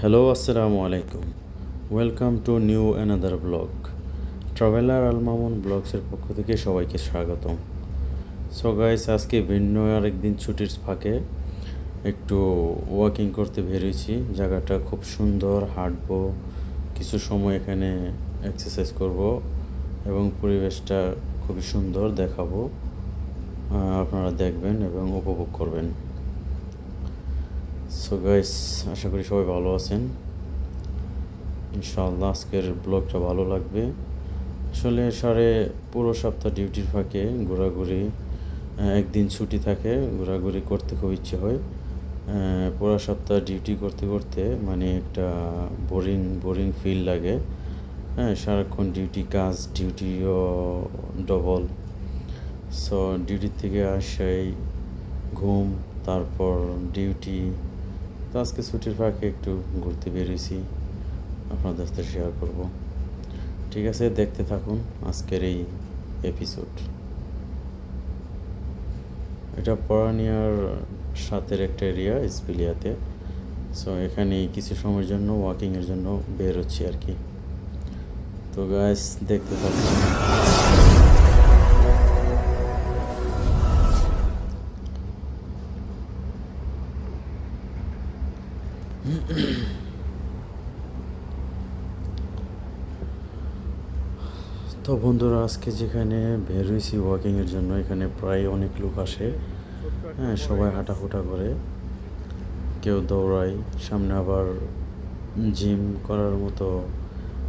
Hello আসসালামু আলাইকুম welcome to new another blog traveller Al Mamun ব্লগসের পক্ষ থেকে সবাইকে স্বাগতম। সো গাইস আজকে ভিন্ন আরেকদিন ছুটির ফাঁকে একটু ওয়াকিং করতে বেরিয়েছি। জায়গাটা খুব সুন্দর, হাঁটবো, কিছু সময় এখানে এক্সারসাইজ করব এবং পরিবেশটা খুবই সুন্দর দেখাবো। আপনারা দেখবেন এবং উপভোগ করবেন। সো গাইস আশা করি সবাই ভালো আছেন। ইনশাআল্লাহ আজকের ব্লগটা ভালো লাগবে। আসলে সাড়ে পুরো সপ্তাহ ডিউটির ফাঁকে ঘোরাঘুরি একদিন ছুটি থাকে, ঘোরাঘুরি করতে খুব ইচ্ছে হয়। পুরো সপ্তাহ ডিউটি করতে করতে মানে একটা বোরিং বোরিং ফিল লাগে। হ্যাঁ সারাক্ষণ ডিউটি কাজ, ডিউটিও ডবল। সো ডিউটি থেকে আসাই ঘুম, তারপর ডিউটি তো আজকে ছুটির ফাঁকে একটু ঘুরতে বেরিয়েছি আপনাদের সাথে শেয়ার করব। ঠিক আছে, দেখতে থাকুন আজকের এই এপিসোড এটা পরানিয়ার সাথের একটা এরিয়া ইসপিলিয়াতে। সো এখানে কিছু সময়ের জন্য ওয়াকিংয়ের জন্য বের হচ্ছি আর কি। তো গাছ দেখতে থাকুন। তো বন্ধুরা, আজকে যেখানে বের হয়েছি ওয়াকিংয়ের জন্য, এখানে প্রায় অনেক লোক আসে। হ্যাঁ সবাই হাঁটাহুটা করে। কেউ দৌড়ায়। সামনে আবার জিম করার মতো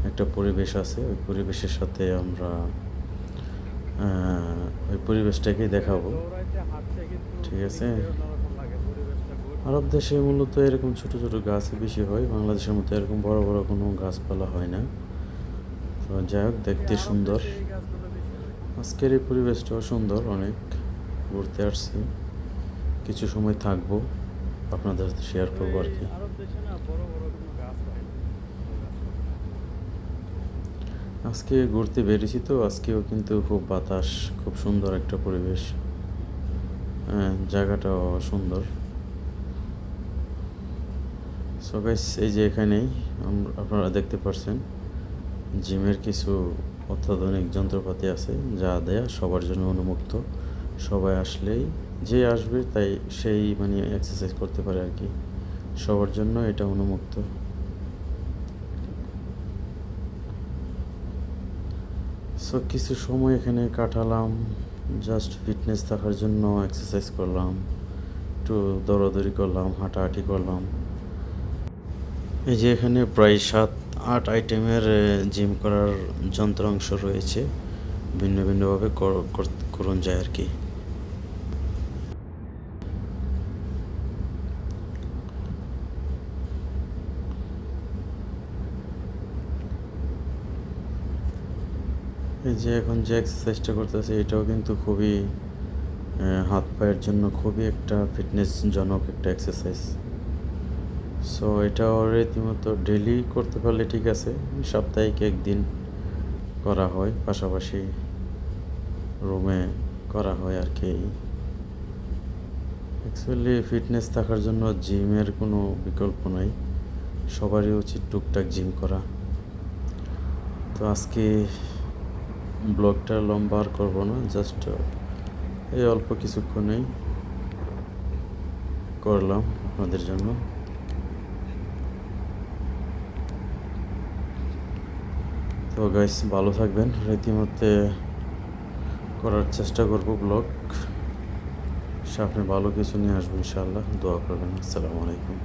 একটা পরিবেশ আছে। ওই পরিবেশের সাথে আমরা ওই পরিবেশটাকেই দেখাবো। ঠিক আছে? আরব দেশে মূলত এরকম ছোট ছোট গাছ বেশি হয় বাংলাদেশের মতো এরকম বড় বড় কোনো গাছপালা হয় না। তো যাই হোক দেখতে সুন্দর। আজকের এই পরিবেশটাও সুন্দর অনেক ঘুরতে আসছি। কিছু সময় থাকব আপনাদের সাথে শেয়ার করব আর কি। আজকে ঘুরতে বেরিয়েছি তো আজকেও কিন্তু খুব বাতাস খুব সুন্দর একটা পরিবেশ। হ্যাঁ জায়গাটাও সুন্দর। সো গাইস এই যে এখানেই আপনারা দেখতে পাচ্ছেন জিমের কিছু অত্যাধুনিক যন্ত্রপাতি আছে যা দেয়া সবার জন্য উন্মুক্ত সবাই আসলেই, যে আসবে তাই সেই মানে এক্সারসাইজ করতে পারে আর কি। সবার জন্য এটা উন্মুক্ত সো কিছু সময় এখানে কাটালাম জাস্ট ফিটনেস থাকার জন্য এক্সারসাইজ করলাম, একটু দৌড়াদৌড়ি করলাম, হাঁটাহাঁটি করলাম। এই যে এখানে প্রায় সাত, আট আইটেমের জিম করার যন্ত্রাংশ রয়েছে। ভিন্ন ভিন্নভাবে কর- কর- করুন যায় আর কি। এই যে এখন যে এক্সারসাইজটা করতেছে, এটাও কিন্তু খুবই হাত পায়ের জন্য খুবই একটা ফিটনেসজনক একটা এক্সারসাইজ সো এটাও রীতিমতো ডেলি করতে পারলে ঠিক আছে। সাপ্তাহিক একদিন করা হয়, পাশাপাশি রুমে করা হয় আর কি। অ্যাকচুয়ালি ফিটনেস থাকার জন্য জিমের কোনো বিকল্প নাই। সবারই উচিত টুকটাক জিম করা। তো আজকে ব্লগটা লম্বা আর করব না জাস্ট এই অল্প কিছুক্ষণেই করলাম আপনাদের জন্য। তো গাইস ভালো থাকবেন। রীতিমধ্যে করার চেষ্টা করব ব্লগ আপনি ভালো কিছু নিয়ে আসবেন, ইনশাআল্লাহ। দোয়া করবেন। আসসালামু আলাইকুম।